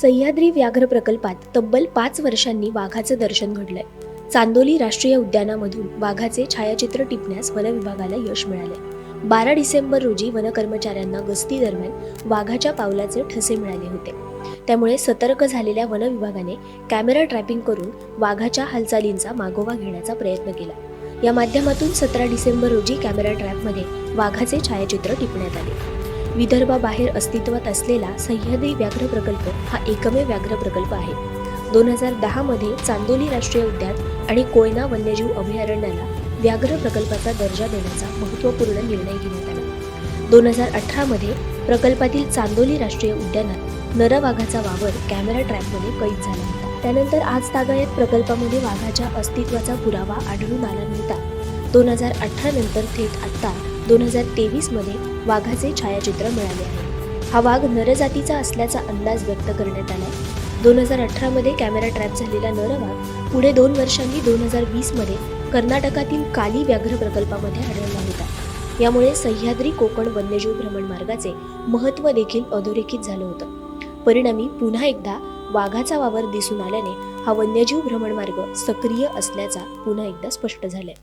सह्याद्री व्याघ्र प्रकल्पात तब्बल पाच वर्षांनी वाघाचं दर्शन घडलंय. चांदोली राष्ट्रीय उद्यानामधून वाघाचे छायाचित्र टिपण्यास वनविभागाला यश मिळाले बारा डिसेंबर रोजी वनकर्मचाऱ्यांना गस्ती दरम्यान वाघाच्या पावलाचे ठसे मिळाले होते. त्यामुळे सतर्क झालेल्या वनविभागाने कॅमेरा ट्रॅपिंग करून वाघाच्या हालचालींचा मागोवा घेण्याचा प्रयत्न केला. या माध्यमातून सतरा डिसेंबर रोजी कॅमेरा ट्रॅपमध्ये वाघाचे छायाचित्र टिपण्यात आले. विदर्भाबाहेर अस्तित्वात असलेला सह्याद्री व्याघ्र प्रकल्प हा एकमेव व्याघ्र प्रकल्प आहे. दोन हजार दहामध्ये चांदोली राष्ट्रीय उद्यान आणि कोयना वन्यजीव अभयारण्याला व्याघ्र प्रकल्पाचा दर्जा देण्याचा महत्त्वपूर्ण निर्णय घेण्यात आला. दोन हजार अठरामध्ये प्रकल्पातील चांदोली राष्ट्रीय उद्यानात नरवाघाचा वावर कॅमेरा ट्रॅपमध्ये कैद झाला होता. त्यानंतर आज तागायत प्रकल्पामध्ये वाघाच्या अस्तित्वाचा पुरावा आढळून आला नव्हता. दोन हजार अठरा नंतर थेट आत्ता दोन हजार तेवीसमध्ये वाघाचे छायाचित्र मिळाले आहे. हा वाघ नरजातीचा असल्याचा अंदाज व्यक्त करण्यात आला दोन हजार अठरामध्ये कॅमेरा ट्रॅप झालेला नरवाघ पुढे दोन वर्षांनी दोन हजार वीसमध्ये कर्नाटकातील काली व्याघ्र प्रकल्पामध्ये आढळला होता. यामुळे सह्याद्री कोकण वन्यजीव भ्रमण मार्गाचे महत्त्व देखील अधोरेखित झालं होतं. परिणामी पुन्हा एकदा वाघाचा वावर दिसून आल्याने हा वन्यजीव भ्रमण मार्ग सक्रिय असल्याचा पुन्हा एकदा स्पष्ट झालाय.